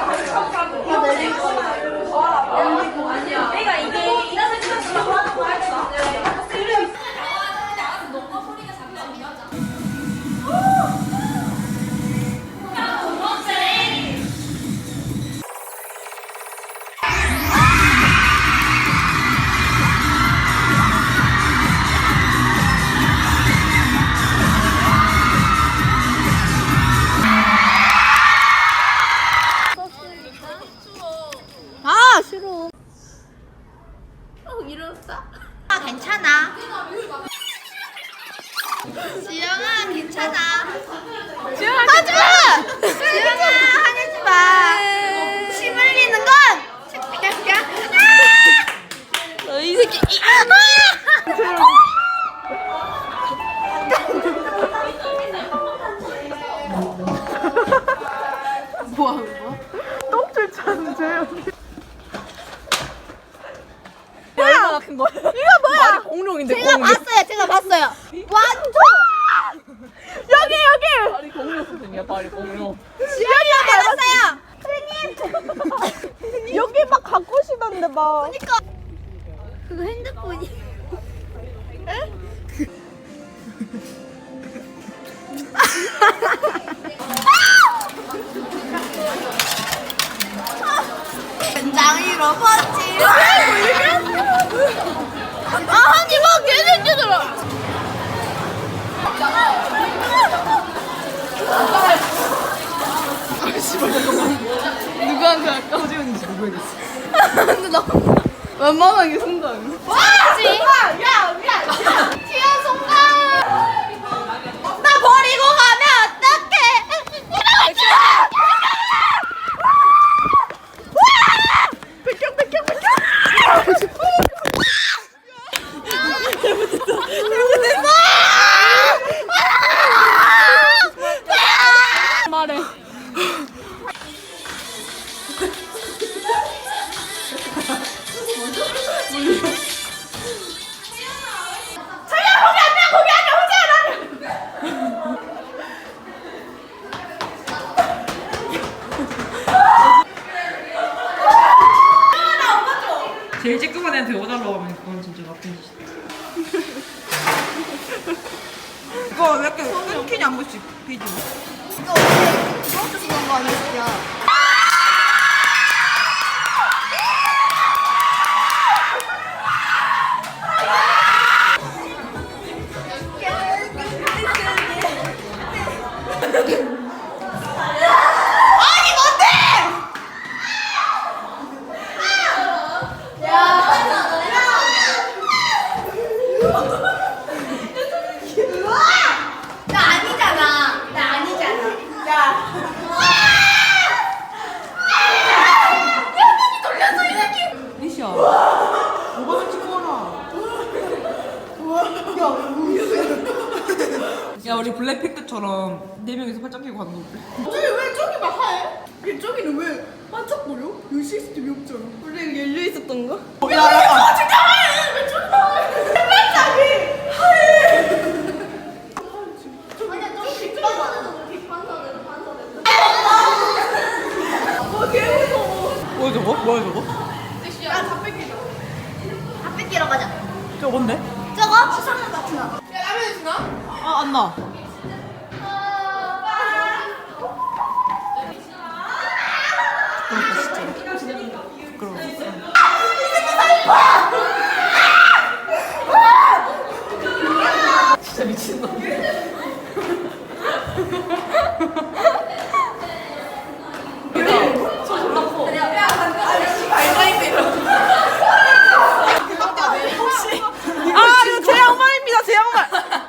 내가 이게 발이 공룡. 지현이야 봤어요. 선생님. 여기 막 갖고 싶던데 막. 그러니까 그거 핸드폰이. 굉장히로 번지. 아, 하지 마, 개새끼들아. 누구한테? 허지훈인지 누구에겠어? 근데 나 웬만하게 손당. 제일 쬐끄만 애한테 오달라고 하면 그건 진짜 나쁜 짓이야. 이거 몇개 끊기냐 한 번씩 비지. 이거 어떻게 저한테 주는 거 아니야? 블랙핑크처럼 네 명이서 팔짱 끼고 가는 거 어때? 왜 저기만 하얘? 얘 저기는 왜 반짝거려? 여기 시스템이 없잖아. 원래 열려 있었던 거? 야 약간 진짜 하얘! 왜 저기만 하얘? 반짝이. 어, 개 무서워. 뭐야 저거? 뭐야 저거? 야, 다 뺏기자. 다 뺏기러 가자. 저거 뭔데? 저거 수상한 같은 거. 야, 라면 주나? 아 안 나. 진짜 미친놈. 아 이거 제 양말입니다 제 양말. 아,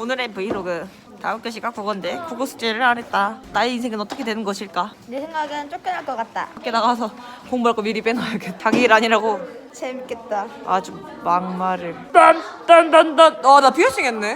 오늘의 브이로그 다음 교 시각 국어인데 국어 숙제를 안 했다. 나의 인생은 어떻게 되는 것일까? 내 생각엔 쫓겨날 것 같다. 밖에 나가서 공부할 거 미리 빼놔야겠다. 자기 일 아니라고 재밌겠다. 아주 막말을. 딴딴딴딴. 어, 나 피어싱 했네.